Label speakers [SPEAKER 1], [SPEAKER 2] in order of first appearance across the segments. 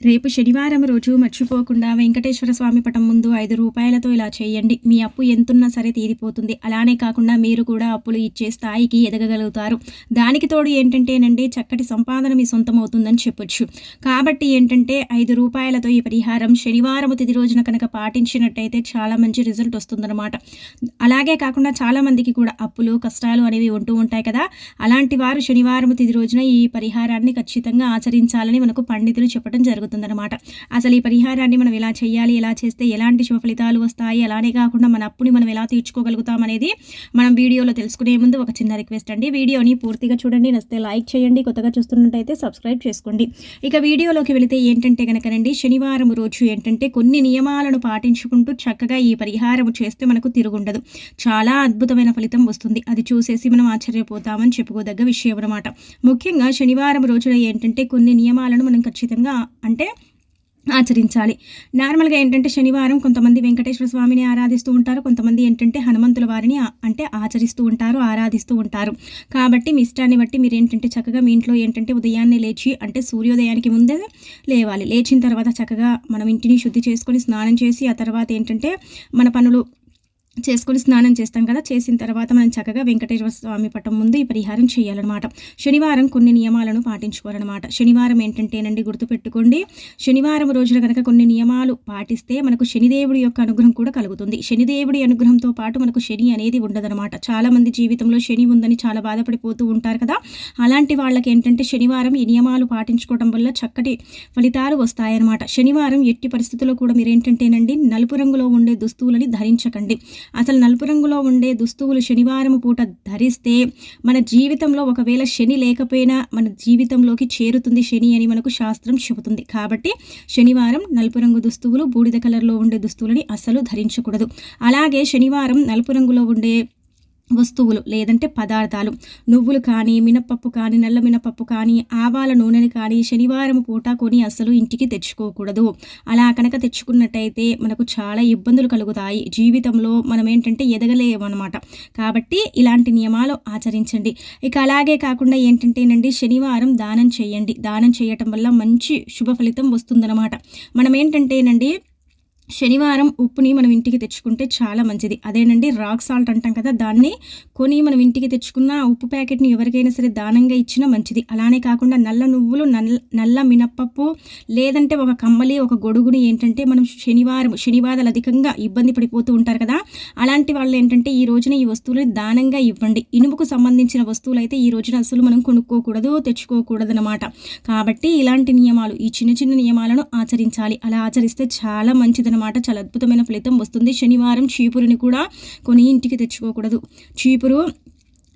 [SPEAKER 1] రేపు శనివారం రోజు మర్చిపోకుండా వెంకటేశ్వర స్వామి పటం ముందు ఐదు రూపాయలతో ఇలా చేయండి. మీ అప్పు ఎంతున్నా సరే తీరిపోతుంది. అలానే కాకుండా మీరు కూడా అప్పులు ఇచ్చే స్థాయికి ఎదగగలుగుతారు. దానికి తోడు ఏంటంటేనండి చక్కటి సంపాదన మీ సొంతం అవుతుందని చెప్పొచ్చు. కాబట్టి ఏంటంటే ఐదు రూపాయలతో ఈ పరిహారం శనివారం తిది రోజున కనుక పాటించినట్టయితే చాలా మంచి రిజల్ట్ వస్తుందన్నమాట. అలాగే కాకుండా చాలామందికి కూడా అప్పులు కష్టాలు అనేవి ఉంటూ ఉంటాయి కదా. అలాంటి వారు శనివారం తిది రోజున ఈ పరిహారాన్ని ఖచ్చితంగా ఆచరించాలని మనకు పండితులు చెప్పడం జరుగుతుంది. జరుగుతుందన్నమాట అసలు ఈ పరిహారాన్ని మనం ఎలా చేయాలి ఎలా చేస్తే ఎలాంటి శుభ ఫలితాలు వస్తాయి అలానే కాకుండా మన అప్పుని మనం ఎలా తీర్చుకోగలుగుతాం అనేది మనం వీడియోలో తెలుసుకునే ముందు ఒక చిన్న రిక్వెస్ట్ అండి. వీడియోని పూర్తిగా చూడండి నచ్చితే లైక్ చేయండి కొత్తగా చూస్తున్నట్టయితే సబ్స్క్రైబ్ చేసుకోండి. ఇక వీడియోలోకి వెళితే ఏంటంటే కనుకనండి శనివారం రోజు ఏంటంటే కొన్ని నియమాలను పాటించుకుంటూ చక్కగా ఈ పరిహారం చేస్తే మనకు తిరుగుండదు. చాలా అద్భుతమైన ఫలితం వస్తుంది. అది చూసేసి మనం ఆశ్చర్యపోతామని చెప్పుకోదగ్గ విషయం అనమాట ముఖ్యంగా శనివారం రోజున ఏంటంటే కొన్ని నియమాలను మనం ఖచ్చితంగా అంటే ఆచరించాలి. నార్మల్గా ఏంటంటే శనివారం కొంతమంది వెంకటేశ్వర స్వామిని ఆరాధిస్తూ ఉంటారు కొంతమంది ఏంటంటే హనుమంతుల వారిని అంటే ఆచరిస్తూ ఉంటారు ఆరాధిస్తూ ఉంటారు. కాబట్టి మీ ఇష్టాన్ని బట్టి మీరు ఏంటంటే చక్కగా మీ ఇంట్లో ఏంటంటే ఉదయాన్నే లేచి అంటే సూర్యోదయానికి ముందే లేవాలి. లేచిన తర్వాత చక్కగా మనం ఇంటిని శుద్ధి చేసుకొని స్నానం చేసి ఆ తర్వాత ఏంటంటే మన పనులు చేసుకొని స్నానం చేస్తాం కదా. చేసిన తర్వాత మనం చక్కగా వెంకటేశ్వర స్వామి పట్టం ముందు ఈ పరిహారం చేయాలన్నమాట. శనివారం కొన్ని నియమాలను పాటించుకోవాలన్నమాట. శనివారం ఏంటంటేనండి గుర్తుపెట్టుకోండి. శనివారం రోజున కనుక కొన్ని నియమాలు పాటిస్తే మనకు శనిదేవుడి యొక్క అనుగ్రహం కూడా కలుగుతుంది. శనిదేవుడి అనుగ్రహంతో పాటు మనకు శని అనేది ఉండదన్నమాట. చాలా మంది జీవితంలో శని ఉందని చాలా బాధపడిపోతూ ఉంటారు కదా. అలాంటి వాళ్ళకి ఏంటంటే శనివారం ఈ నియమాలు పాటించుకోవడం వల్ల చక్కటి ఫలితాలు వస్తాయన్నమాట. శనివారం ఎట్టి పరిస్థితుల్లో కూడా మీరేంటంటేనండి నలుపు రంగులో ఉండే దుస్తువులని ధరించకండి. అసలు నలుపు రంగులో ఉండే దుస్తువులు శనివారం పూట ధరిస్తే మన జీవితంలో ఒకవేళ శని లేకపోయినా మన జీవితంలోకి చేరుతుంది శని అని మనకు శాస్త్రం చెబుతుంది. కాబట్టి శనివారం నలుపు రంగు దుస్తువులు బూడిద కలర్లో ఉండే దుస్తువులని అస్సలు ధరించకూడదు. అలాగే శనివారం నలుపు రంగులో ఉండే వస్తువులు లేదంటే పదార్థాలు. నువ్వులు కానీ మినపప్పు కానీ నల్ల మినపప్పు కానీ ఆవాల నూనెని కానీ శనివారం పూట కొని అసలు ఇంటికి తెచ్చుకోకూడదు. అలా కనుక తెచ్చుకున్నట్టయితే మనకు చాలా ఇబ్బందులు కలుగుతాయి. జీవితంలో మనం ఏంటంటే ఎదగలేమన్నమాట. కాబట్టి ఇలాంటి నియమాలు ఆచరించండి. ఇక అలాగే కాకుండా ఏంటంటేనండి శనివారం దానం చేయండి. దానం చేయటం వల్ల మంచి శుభ ఫలితం వస్తుందన్నమాట. మనం ఏంటంటేనండి శనివారం ఉప్పుని మనం ఇంటికి తెచ్చుకుంటే చాలా మంచిది. అదేనండి రాక్ సాల్ట్ అంటాం కదా దాన్ని కొని మనం ఇంటికి తెచ్చుకున్న ఉప్పు ప్యాకెట్ని ఎవరికైనా సరే దానంగా ఇచ్చినా మంచిది. అలానే కాకుండా నల్ల నువ్వులు నల్ల నల్ల మినప్పప్పు లేదంటే ఒక కమ్మలి ఒక గొడుగుని ఏంటంటే మనం శనివారం శనివారాలు అధికంగా ఇబ్బంది పడిపోతూ ఉంటారు కదా అలాంటి వాళ్ళు ఏంటంటే ఈ రోజున ఈ వస్తువులని దానంగా ఇవ్వండి. ఇనుముకు సంబంధించిన వస్తువులు అయితే ఈ రోజున అసలు మనం కొనుక్కోకూడదు తెచ్చుకోకూడదు అనమాట కాబట్టి ఇలాంటి నియమాలు ఈ చిన్న చిన్న నియమాలను ఆచరించాలి. అలా ఆచరిస్తే చాలా మంచిదనమాట అనమాట చాలా అద్భుతమైన ఫలితం వస్తుంది. శనివారం చీపురుని కూడా కొని ఇంటికి తెచ్చుకోకూడదు. చీపురు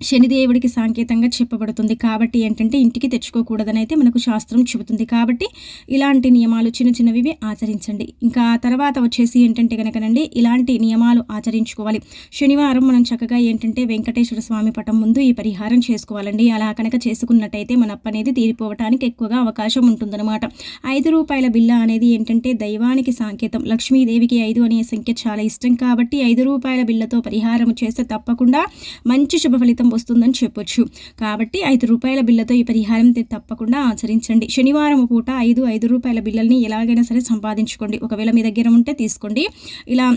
[SPEAKER 1] శనిదేవుడికి సాంకేతంగా చెప్పబడుతుంది. కాబట్టి ఏంటంటే ఇంటికి తెచ్చుకోకూడదని అయితే మనకు శాస్త్రం చెబుతుంది. కాబట్టి ఇలాంటి నియమాలు చిన్న చిన్నవి ఆచరించండి. ఇంకా తర్వాత వచ్చేసి ఏంటంటే కనుకనండి ఇలాంటి నియమాలు ఆచరించుకోవాలి. శనివారం మనం చక్కగా ఏంటంటే వెంకటేశ్వర స్వామి పటం ముందు ఈ పరిహారం చేసుకోవాలండి. అలా కనుక చేసుకున్నట్టయితే మన అప్పు అనేది తీరిపోవటానికి ఎక్కువగా అవకాశం ఉంటుందన్నమాట. ఐదు రూపాయల బిల్ల అనేది ఏంటంటే దైవానికి సాంకేతం. లక్ష్మీదేవికి ఐదు అనే సంఖ్య చాలా ఇష్టం. కాబట్టి ఐదు రూపాయల బిల్లతో పరిహారం చేస్తే తప్పకుండా మంచి శుభ ఫలితం ఫలితం వస్తుందని చెప్పొచ్చు. కాబట్టి ఐదు రూపాయల బిల్లతో ఈ పరిహారం తప్పకుండా ఆచరించండి. శనివారం పూట ఐదు ఐదు రూపాయల బిల్లల్ని ఎలాగైనా సరే సంపాదించుకోండి. ఒకవేళ మీ దగ్గర ఉంటే తీసుకోండి. ఇలా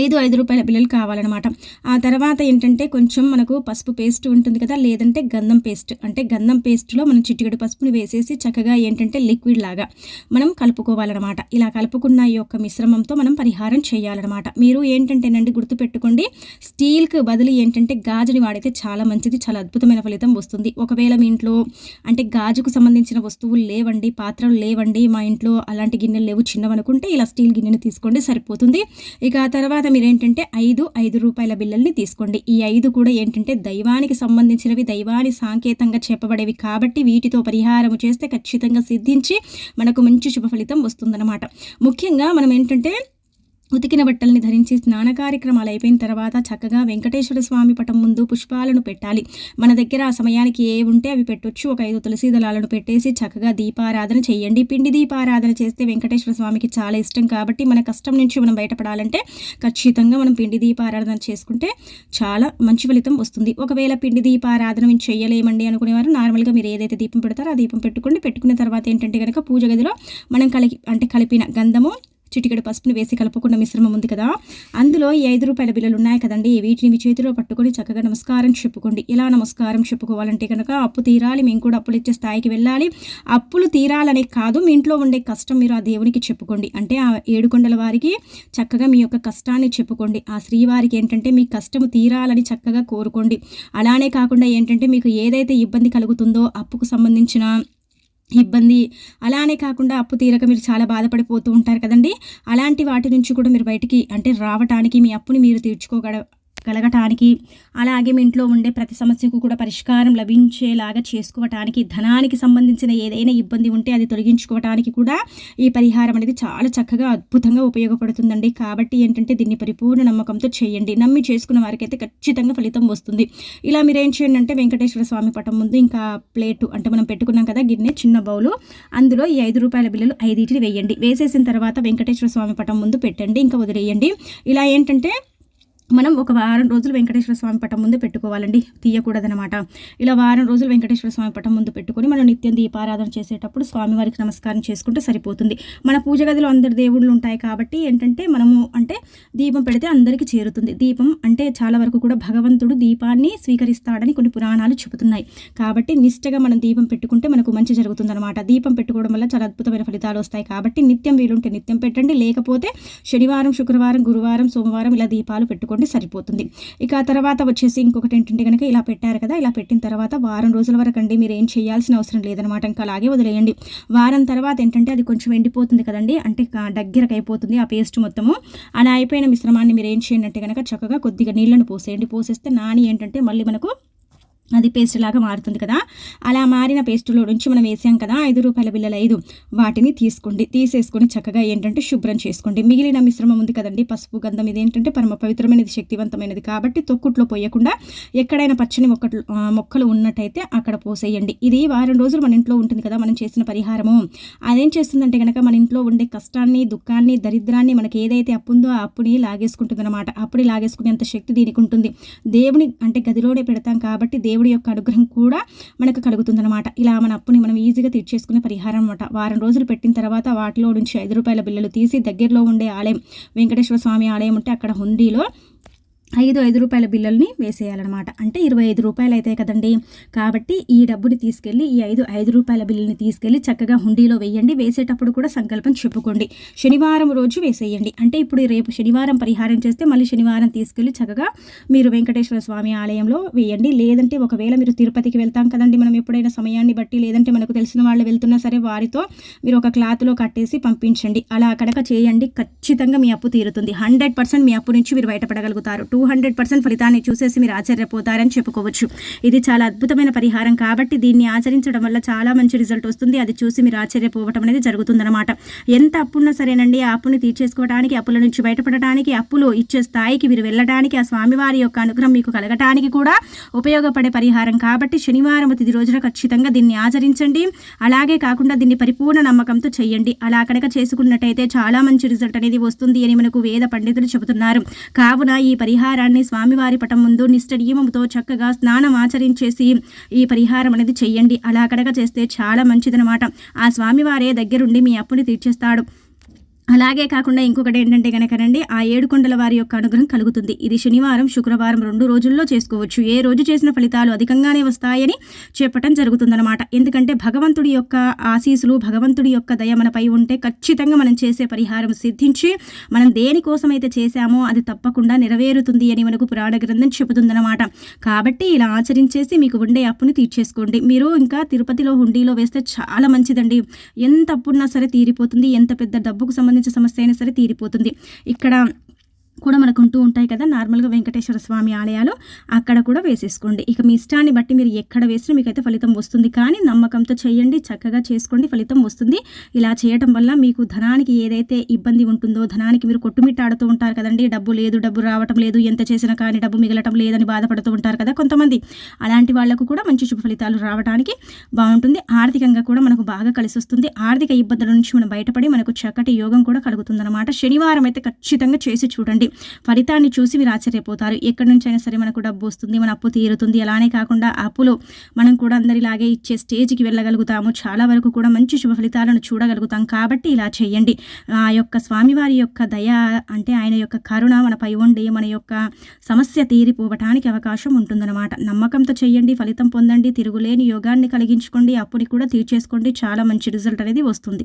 [SPEAKER 1] ఐదు ఐదు రూపాయల బిల్లలు కావాలన్నమాట. ఆ తర్వాత ఏంటంటే కొంచెం మనకు పసుపు పేస్ట్ ఉంటుంది కదా లేదంటే గంధం పేస్ట్. అంటే గంధం పేస్ట్లో మనం చిటికెడు పసుపుని వేసేసి చక్కగా ఏంటంటే లిక్విడ్ లాగా మనం కలుపుకోవాలన్నమాట. ఇలా కలుపుకున్న ఈ యొక్క మిశ్రమంతో మనం పరిహారం చేయాలన్నమాట. మీరు ఏంటంటేనండి గుర్తుపెట్టుకోండి స్టీల్కి బదులు ఏంటంటే గాజుని వాడితే చాలా మంచిది చాలా అద్భుతమైన ఫలితం వస్తుంది. ఒకవేళ మీ ఇంట్లో అంటే గాజుకు సంబంధించిన వస్తువులు లేవండి పాత్రలు లేవండి మా ఇంట్లో అలాంటి గిన్నెలు లేవు చిన్నవనుకుంటే ఇలా స్టీల్ గిన్నెని తీసుకోండి సరిపోతుంది. ఇక తర్వాత తర్వాత మీరు ఏంటంటే ఐదు ఐదు రూపాయల బిల్లల్ని తీసుకోండి. ఈ ఐదు కూడా ఏంటంటే దైవానికి సంబంధించినవి దైవాని సాంకేతంగా చెప్పబడేవి కాబట్టి వీటితో పరిహారం చేస్తే ఖచ్చితంగా సిద్ధించి మనకు మంచి శుభ ఫలితం వస్తుందన్నమాట. ముఖ్యంగా మనం ఏంటంటే ఉతికిన బట్టల్ని ధరించి స్నాన కార్యక్రమాలు అయిపోయిన తర్వాత చక్కగా వెంకటేశ్వర స్వామి పటం ముందు పుష్పాలను పెట్టాలి. మన దగ్గర ఆ సమయానికి ఏ ఉంటే అవి పెట్టొచ్చు. ఒక ఐదు తులసి దళాలను పెట్టేసి చక్కగా దీపారాధన చేయండి. పిండి దీపారాధన చేస్తే వెంకటేశ్వర స్వామికి చాలా ఇష్టం కాబట్టి మన కష్టం నుంచి మనం బయటపడాలంటే ఖచ్చితంగా మనం పిండి దీపారాధన చేసుకుంటే చాలా మంచి ఫలితం వస్తుంది. ఒకవేళ పిండి దీపారాధన మేము చేయలేమండి అనుకునేవారు నార్మల్గా మీరు ఏదైతే దీపం పెడతారో ఆ దీపం పెట్టుకోండి. పెట్టుకున్న తర్వాత ఏంటంటే కనుక పూజ గదిలో మనం కలిపి అంటే కలిపిన గంధము చిటికెడు పసుపును వేసి కలుపుకున్న మిశ్రమం ఉంది కదా. అందులో ఈ ఐదు రూపాయల బిల్లలు ఉన్నాయి కదండి. వీటిని మీ చేతిలో పట్టుకొని చక్కగా నమస్కారం చెప్పుకోండి. ఇలా నమస్కారం చెప్పుకోవాలంటే కనుక అప్పు తీరాలి. మేము కూడా అప్పులు ఇచ్చే స్థాయికి వెళ్ళాలి. అప్పులు తీరాలనే కాదు మీ ఇంట్లో ఉండే కష్టం మీరు ఆ దేవునికి చెప్పుకోండి. అంటే ఆ ఏడుకొండల వారికి చక్కగా మీ యొక్క కష్టాన్ని చెప్పుకోండి. ఆ శ్రీవారికి ఏంటంటే మీ కష్టము తీరాలని చక్కగా కోరుకోండి. అలానే కాకుండా ఏంటంటే మీకు ఏదైతే ఇబ్బంది కలుగుతుందో అప్పుకు సంబంధించిన ఇబ్బంది. అలానే కాకుండా అప్పు తీరక మీరు చాలా బాధపడిపోతూ ఉంటారు కదండి. అలాంటి వాటి నుంచి కూడా మీరు బయటికి అంటే రావటానికి మీ అప్పుని మీరు తీర్చుకోగల కలగటానికి అలాగే మీ ఇంట్లో ఉండే ప్రతి సమస్యకు కూడా పరిష్కారం లభించేలాగా చేసుకోవటానికి ధనానికి సంబంధించిన ఏదైనా ఇబ్బంది ఉంటే అది తొలగించుకోవటానికి కూడా ఈ పరిహారం అనేది చాలా చక్కగా అద్భుతంగా ఉపయోగపడుతుందండి. కాబట్టి ఏంటంటే దీన్ని పరిపూర్ణ నమ్మకంతో చేయండి. నమ్మి చేసుకున్న వారికైతే ఖచ్చితంగా ఫలితం వస్తుంది. ఇలా మీరు ఏం చేయండి అంటే వెంకటేశ్వర స్వామి పటం ముందు ఇంకా ప్లేటు అంటే మనం పెట్టుకున్నాం కదా గిన్నె చిన్న బౌలు. అందులో ఈ ఐదు రూపాయల బిల్లులు ఐదింటిని వేయండి. వేసేసిన తర్వాత వెంకటేశ్వర స్వామి పటం ముందు పెట్టండి. ఇంకా వదిలేయండి. ఇలా ఏంటంటే మనం ఒక వారం రోజులు వెంకటేశ్వర స్వామి పటం ముందు పెట్టుకోవాలండి. తీయకూడదనమాట ఇలా వారం రోజులు వెంకటేశ్వర స్వామి పటం ముందు పెట్టుకొని మనం నిత్యం దీపారాధన చేసేటప్పుడు స్వామివారికి నమస్కారం చేసుకుంటే సరిపోతుంది. మన పూజ గదిలో అందరి దేవుళ్ళు ఉంటాయి కాబట్టి ఏంటంటే మనము అంటే దీపం పెడితే అందరికీ చేరుతుంది. దీపం అంటే చాలా వరకు కూడా భగవంతుడు దీపాన్ని స్వీకరిస్తాడని కొన్ని పురాణాలు చెబుతున్నాయి. కాబట్టి నిష్టగా మనం దీపం పెట్టుకుంటే మనకు మంచి జరుగుతుందన్నమాట. దీపం పెట్టుకోవడం వల్ల చాలా అద్భుతమైన ఫలితాలు వస్తాయి కాబట్టి నిత్యం వీలుంటే నిత్యం పెట్టండి. లేకపోతే శనివారం శుక్రవారం గురువారం సోమవారం ఇలా దీపాలు పెట్టుకోండి పెట్టుకోండి సరిపోతుంది. ఇక తర్వాత వచ్చేసి ఇంకొకటి ఏంటంటే కనుక ఇలా పెట్టారు కదా ఇలా పెట్టిన తర్వాత వారం రోజుల వరకు అండి మీరు ఏం చేయాల్సిన అవసరం లేదనమాట ఇంకా అలాగే వదిలేయండి. వారం తర్వాత ఏంటంటే అది కొంచెం ఎండిపోతుంది కదండి అంటే దగ్గరకు అయిపోతుంది ఆ పేస్ట్ మొత్తము. అలా అయిపోయిన మిశ్రమాన్ని మీరు ఏం చేయండి అంటే కనుక చక్కగా కొద్దిగా నీళ్ళను పోసేయండి. పోసేస్తే నాని ఏంటంటే మళ్ళీ మనకు అది పేస్ట్ లాగా మారుతుంది కదా. అలా మారిన పేస్టులో నుంచి మనం వేసాం కదా ఐదు రూపాయల బిల్లలు ఐదు. వాటిని తీసుకోండి. తీసేసుకొని చక్కగా ఏంటంటే శుభ్రం చేసుకోండి. మిగిలిన మిశ్రమం ఉంది కదండి పసుపు గంధం ఇది ఏంటంటే పరమ పవిత్రమైనది శక్తివంతమైనది కాబట్టి తొక్కుట్లో పోయకుండా ఎక్కడైనా పచ్చని మొక్కలు మొక్కలు ఉన్నట్టయితే అక్కడ పోసేయండి. ఇది వారం రోజులు మన ఇంట్లో ఉంటుంది కదా మనం చేసిన పరిహారము. అదేం చేస్తుందంటే కనుక మన ఇంట్లో ఉండే కష్టాన్ని దుఃఖాన్ని దరిద్రాన్ని మనకి ఏదైతే అప్పు ఉందో ఆ అప్పుని లాగేసుకుంటుంది అనమాట అప్పుని లాగేసుకునేంత శక్తి దీనికి ఉంటుంది. దేవుని అంటే గదిలోనే పెడతాం కాబట్టి దేవుడి యొక్క అనుగ్రహం కూడా మనకు కలుగుతుందన్నమాట. ఇలా మన అప్పుని మనం ఈజీగా తీర్చేసుకునే పరిహారం అనమాట వారం రోజులు పెట్టిన తర్వాత వాటిలో నుంచి ఐదు రూపాయల బిల్లలు తీసి దగ్గరలో ఉండే ఆలయం వెంకటేశ్వర స్వామి ఆలయం ఉంటే అక్కడ హుండీలో ఐదు ఐదు రూపాయల బిల్లల్ని వేసేయాలన్నమాట. అంటే ఇరవై ఐదు రూపాయలు అవుతాయి కదండి. కాబట్టి ఈ డబ్బుని తీసుకెళ్ళి ఈ ఐదు ఐదు రూపాయల బిల్లుని తీసుకెళ్ళి చక్కగా హుండీలో వేయండి. వేసేటప్పుడు కూడా సంకల్పం చెప్పుకోండి. శనివారం రోజు వేసేయండి. అంటే ఇప్పుడు రేపు శనివారం పరిహారం చేస్తే మళ్ళీ శనివారం తీసుకెళ్ళి చక్కగా మీరు వెంకటేశ్వర స్వామి ఆలయంలో వేయండి. లేదంటే ఒకవేళ మీరు తిరుపతికి వెళ్తాం కదండి. మనం ఎప్పుడైనా సమయాన్ని బట్టి లేదంటే మనకు తెలిసిన వాళ్ళు వెళ్తున్నా సరే వారితో మీరు ఒక క్లాత్లో కట్టేసి పంపించండి. అలా కనుక చేయండి ఖచ్చితంగా మీ అప్పు తీరుతుంది. హండ్రెడ్ పర్సెంట్ మీ అప్పు నుంచి మీరు బయటపడగలుగుతారు. టూ హండ్రెడ్ పర్సెంట్ ఫలితాన్ని చూసేసి మీరు ఆశ్చర్యపోతారని చెప్పుకోవచ్చు. ఇది చాలా అద్భుతమైన పరిహారం కాబట్టి దీన్ని ఆచరించడం వల్ల చాలా మంచి రిజల్ట్ వస్తుంది. అది చూసి మీరు ఆశ్చర్యపోవటం అనేది జరుగుతుందన్నమాట. ఎంత అప్పున్నా సరేనండి ఆ అప్పుని తీర్చేసుకోవడానికి అప్పుల నుంచి బయటపడటానికి అప్పులు ఇచ్చే స్థాయికి మీరు వెళ్ళడానికి ఆ స్వామివారి యొక్క అనుగ్రహం మీకు కలగటానికి కూడా ఉపయోగపడే పరిహారం కాబట్టి శనివారం తిది రోజున ఖచ్చితంగా దీన్ని ఆచరించండి. అలాగే కాకుండా దీన్ని పరిపూర్ణ నమ్మకంతో చేయండి. అలా కనుక చేసుకున్నట్టయితే చాలా మంచి రిజల్ట్ అనేది వస్తుంది అని మనకు వేద పండితులు చెబుతున్నారు. కావున ఈ పరిహారం పరిహారాన్ని స్వామివారి పటం ముందు నిష్టనియమంతో చక్కగా స్నానం ఆచరించేసి ఈ పరిహారం అనేది చెయ్యండి అలా కడగ చేస్తే చాలా మంచిదనమాట ఆ స్వామివారే దగ్గరుండి మీ అప్పుని తీర్చేస్తాడు. అలాగే కాకుండా ఇంకొకటి ఏంటంటే కనుకనండి ఆ ఏడుకొండల వారి యొక్క అనుగ్రహం కలుగుతుంది. ఇది శనివారం శుక్రవారం రెండు రోజుల్లో చేసుకోవచ్చు. ఏ రోజు చేసిన ఫలితాలు అధికంగానే వస్తాయని చెప్పటం జరుగుతుందన్నమాట. ఎందుకంటే భగవంతుడి యొక్క ఆశీసులు భగవంతుడి యొక్క దయ మనపై ఉంటే ఖచ్చితంగా మనం చేసే పరిహారం సిద్ధించి మనం దేనికోసమైతే చేశామో అది తప్పకుండా నెరవేరుతుంది అని మనకు పురాణ గ్రంథం చెబుతుందన్నమాట. కాబట్టి ఇలా ఆచరించేసి మీకు ఉండే అప్పుని తీర్చేసుకోండి. మీరు ఇంకా తిరుపతిలో హుండీలో వేస్తే చాలా మంచిదండి. ఎంత అప్పున్నా సరే తీరిపోతుంది. ఎంత పెద్ద డబ్బుకు సంబంధించి సమస్య అయినా సరే తీరిపోతుంది. ఇక్కడ కూడా మనకు ఉంటూ ఉంటాయి కదా. నార్మల్గా వెంకటేశ్వర స్వామి ఆలయాలు అక్కడ కూడా వేసేసుకోండి. ఇక మీ ఇష్టాన్ని బట్టి మీరు ఎక్కడ వేసినా మీకైతే ఫలితం వస్తుంది. కానీ నమ్మకంతో చేయండి. చక్కగా చేసుకోండి. ఫలితం వస్తుంది. ఇలా చేయటం వల్ల మీకు ధనానికి ఏదైతే ఇబ్బంది ఉంటుందో ధనానికి మీరు కొట్టుమిట్టాడుతూ ఉంటారు కదండి. డబ్బు లేదు డబ్బు రావటం లేదు ఎంత చేసినా కానీ డబ్బు మిగలటం లేదని బాధపడుతూ ఉంటారు కదా కొంతమంది. అలాంటి వాళ్ళకు కూడా మంచి శుభ ఫలితాలు రావడానికి బాగుంటుంది. ఆర్థికంగా కూడా మనకు బాగా కలిసి వస్తుంది. ఆర్థిక ఇబ్బందుల నుంచి మనం బయటపడి మనకు చక్కటి యోగం కూడా కలుగుతుందన్నమాట. శనివారం అయితే ఖచ్చితంగా చేసి చూడండి. ఫలితాన్ని చూసి మీరు ఆశ్చర్యపోతారు. ఎక్కడి నుంచి అయినా సరే మనకు డబ్బు వస్తుంది మన అప్పు తీరుతుంది. అలానే కాకుండా అప్పులో మనం కూడా అందరిలాగే ఇచ్చే స్టేజ్కి వెళ్ళగలుగుతాము. చాలా వరకు కూడా మంచి శుభ ఫలితాలను చూడగలుగుతాం. కాబట్టి ఇలా చేయండి. ఆ యొక్క స్వామివారి యొక్క దయ అంటే ఆయన యొక్క కరుణ మనపై ఉండి మన యొక్క సమస్య తీరిపోవటానికి అవకాశం ఉంటుందన్నమాట. నమ్మకంతో చేయండి ఫలితం పొందండి తిరుగులేని యోగాన్ని కలిగించుకోండి అప్పుని కూడా తీర్చేసుకోండి. చాలా మంచి రిజల్ట్ అనేది వస్తుంది.